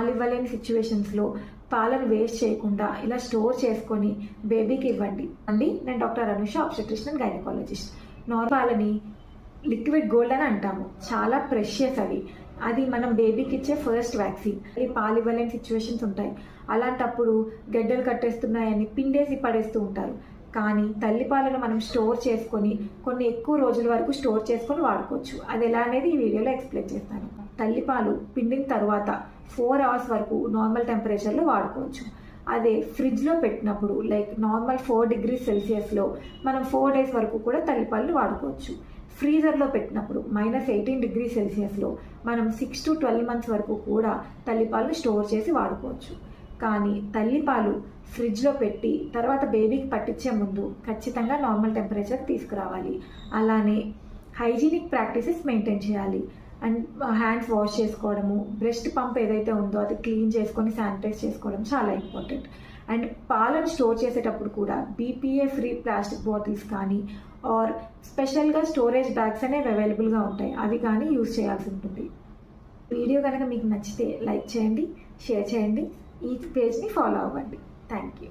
పాలు ఇవ్వలేని సిచ్యువేషన్స్లో పాలను వేస్ట్ చేయకుండా ఇలా స్టోర్ చేసుకొని బేబీకి ఇవ్వండి. అండి నేను doctor Anusha obstetrician gynaecologist normal పాలని లిక్విడ్ గోల్డ్ అని అంటాము. చాలా ప్రెషియస్ అవి అది మనం బేబీకి ఇచ్చే ఫస్ట్ వ్యాక్సిన్ అది పాలు ఇవ్వలేని సిచ్యువేషన్స్ ఉంటాయి. అలాంటప్పుడు గడ్డలు కట్టేస్తున్నాయని పిండేసి పడేస్తూ ఉంటారు. కానీ తల్లిపాలను మనం స్టోర్ చేసుకొని కొన్ని ఎక్కువ రోజుల వరకు స్టోర్ చేసుకొని వాడుకోవచ్చు. అది ఎలా అనేది ఈ వీడియోలో ఎక్స్ప్లెయిన్ చేస్తాను. తల్లిపాలు పిండిన తర్వాత ఫోర్ అవర్స్ వరకు నార్మల్ టెంపరేచర్లో వాడుకోవచ్చు. అదే ఫ్రిడ్జ్లో పెట్టినప్పుడు లైక్ నార్మల్ ఫోర్ డిగ్రీ సెల్సియస్లో మనం ఫోర్ డేస్ వరకు కూడా తల్లిపాలను వాడుకోవచ్చు. ఫ్రీజర్లో పెట్టినప్పుడు మైనస్ ఎయిటీన్ డిగ్రీ సెల్సియస్లో మనం సిక్స్ టు ట్వెల్వ్ మంత్స్ వరకు కూడా తల్లిపాలను స్టోర్ చేసి వాడుకోవచ్చు. కానీ తల్లిపాలు ఫ్రిడ్జ్లో పెట్టి తర్వాత బేబీకి పట్టించే ముందు ఖచ్చితంగా నార్మల్ టెంపరేచర్ తీసుకురావాలి. అలానే హైజీనిక్ ప్రాక్టీసెస్ మెయింటైన్ చేయాలి. అండ్ హ్యాండ్స్ వాష్ చేసుకోవడము బ్రెస్ట్ పంప్ ఏదైతే ఉందో అది క్లీన్ చేసుకొని శానిటైజ్ చేసుకోవడం చాలా ఇంపార్టెంట్. అండ్ పాలను స్టోర్ చేసేటప్పుడు కూడా బీపీఏ ఫ్రీ ప్లాస్టిక్ బాటిల్స్ కానీ ఆర్ స్పెషల్గా స్టోరేజ్ బ్యాగ్స్ అనేవి అవైలబుల్గా ఉంటాయి. అవి కానీ యూజ్ చేయాల్సి ఉంటుంది. వీడియో కనుక మీకు నచ్చితే లైక్ చేయండి షేర్ చేయండి. ఈ పేజ్ని ఫాలో అవ్వండి. Thank you